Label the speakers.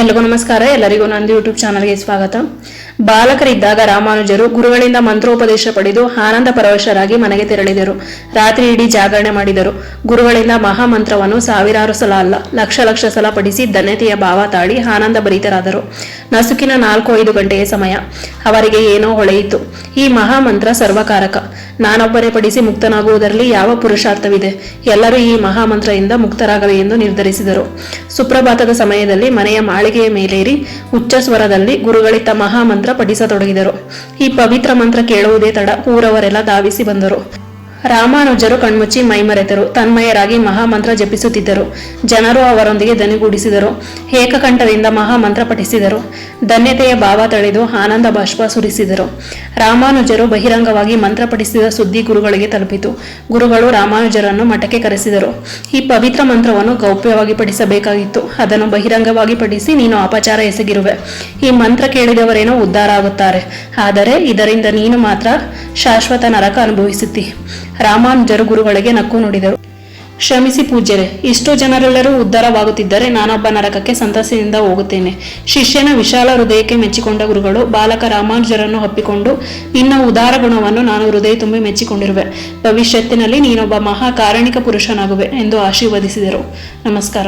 Speaker 1: ಎಲ್ರಿಗೂ ನಮಸ್ಕಾರ. ಎಲ್ಲರಿಗೂ ನಂದು ಯೂಟ್ಯೂಬ್ ಚಾನಲ್ಗೆ ಸ್ವಾಗತ. ಬಾಲಕರಿದ್ದಾಗ ರಾಮಾನುಜರು ಗುರುಗಳಿಂದ ಮಂತ್ರೋಪದೇಶ ಪಡೆದು ಆನಂದ ಪರವಶರಾಗಿ ಮನೆಗೆ ತೆರಳಿದರು. ರಾತ್ರಿ ಇಡೀ ಜಾಗರಣೆ ಮಾಡಿದರು. ಗುರುಗಳಿಂದ ಮಹಾಮಂತ್ರವನ್ನು ಸಾವಿರಾರು ಸಲ ಅಲ್ಲ, ಲಕ್ಷ ಲಕ್ಷ ಸಲ ಪಡಿಸಿ ಧನ್ಯತೆಯ ಭಾವ ತಾಳಿ ಆನಂದ ಭರಿತರಾದರು. ನಸುಕಿನ ನಾಲ್ಕು ಐದು ಗಂಟೆಯ ಸಮಯ. ಅವರಿಗೆ ಏನೋ ಹೊಳೆಯಿತು. ಈ ಮಹಾಮಂತ್ರ ಸರ್ವಕಾರಕ. ನಾನೊಬ್ಬನೇ ಪಡಿಸಿ ಮುಕ್ತನಾಗುವುದರಲ್ಲಿ ಯಾವ ಪುರುಷಾರ್ಥವಿದೆ? ಎಲ್ಲರೂ ಈ ಮಹಾಮಂತ್ರದಿಂದ ಮುಕ್ತರಾಗಲಿ ಎಂದು ನಿರ್ಧರಿಸಿದರು. ಸುಪ್ರಭಾತದ ಸಮಯದಲ್ಲಿ ಮನೆಯ ಮಾಳಿಗೆಯ ಮೇಲೇರಿ ಉಚ್ಚ ಸ್ವರದಲ್ಲಿ ಗುರುಗಳಿತ ಮಹಾಮಂತ್ರ ಪಠಿಸತೊಡಗಿದರು. ಈ ಪವಿತ್ರ ಮಂತ್ರ ಕೇಳುವುದೇ ತಡ, ಊರವರೆಲ್ಲ ಧಾವಿಸಿ ಬಂದರು. ರಾಮಾನುಜರು ಕಣ್ಮುಚ್ಚಿ ಮೈಮರೆತರು, ತನ್ಮಯರಾಗಿ ಮಹಾಮಂತ್ರ ಜಪಿಸುತ್ತಿದ್ದರು. ಜನರು ಅವರೊಂದಿಗೆ ದನಿಗೂಡಿಸಿದರು. ಏಕಕಂಠದಿಂದ ಮಹಾಮಂತ್ರ ಪಠಿಸಿದರು. ಧನ್ಯತೆಯ ಭಾವ ತಳೆದು ಆನಂದ ಬಾಷ್ಪ ಸುರಿಸಿದರು. ರಾಮಾನುಜರು ಬಹಿರಂಗವಾಗಿ ಮಂತ್ರ ಪಠಿಸಿದ ಸುದ್ದಿ ಗುರುಗಳಿಗೆ ತಲುಪಿತು. ಗುರುಗಳು ರಾಮಾನುಜರನ್ನು ಮಠಕ್ಕೆ ಕರೆಸಿದರು. ಈ ಪವಿತ್ರ ಮಂತ್ರವನ್ನು ಗೌಪ್ಯವಾಗಿ ಪಠಿಸಬೇಕಾಗಿತ್ತು. ಅದನ್ನು ಬಹಿರಂಗವಾಗಿ ಪಠಿಸಿ ನೀನು ಅಪಚಾರ ಎಸಗಿರುವೆ. ಈ ಮಂತ್ರ ಕೇಳಿದವರೇನೋ ಉದ್ಧಾರ ಆಗುತ್ತಾರೆ. ಆದರೆ ಇದರಿಂದ ನೀನು ಮಾತ್ರ ಶಾಶ್ವತ ನರಕ ಅನುಭವಿಸುತ್ತಿ. ರಾಮಾನುಜರು ಗುರುಗಳಿಗೆ ನಕ್ಕು ನುಡಿದರು. ಕ್ಷಮಿಸಿ ಪೂಜ್ಯರೇ, ಇಷ್ಟು ಜನರೆಲ್ಲರೂ ಉದ್ಧಾರವಾಗುತ್ತಿದ್ದರೆ ನಾನೊಬ್ಬ ನರಕಕ್ಕೆ ಸಂತಸದಿಂದ ಹೋಗುತ್ತೇನೆ. ಶಿಷ್ಯನ ವಿಶಾಲ ಹೃದಯಕ್ಕೆ ಮೆಚ್ಚಿಕೊಂಡ ಗುರುಗಳು ಬಾಲಕ ರಾಮಾನುಜರನ್ನು ಹಪ್ಪಿಕೊಂಡು ನಿನ್ನ ಉದಾರ ಗುಣವನ್ನು ನಾನು ಹೃದಯ ತುಂಬಿ ಮೆಚ್ಚಿಕೊಂಡಿರುವೆ. ಭವಿಷ್ಯತ್ತಿನಲ್ಲಿ ನೀನೊಬ್ಬ ಮಹಾ ಕಾರಣಿಕ ಪುರುಷನಾಗುವೆ ಎಂದು ಆಶೀರ್ವದಿಸಿದರು. ನಮಸ್ಕಾರ.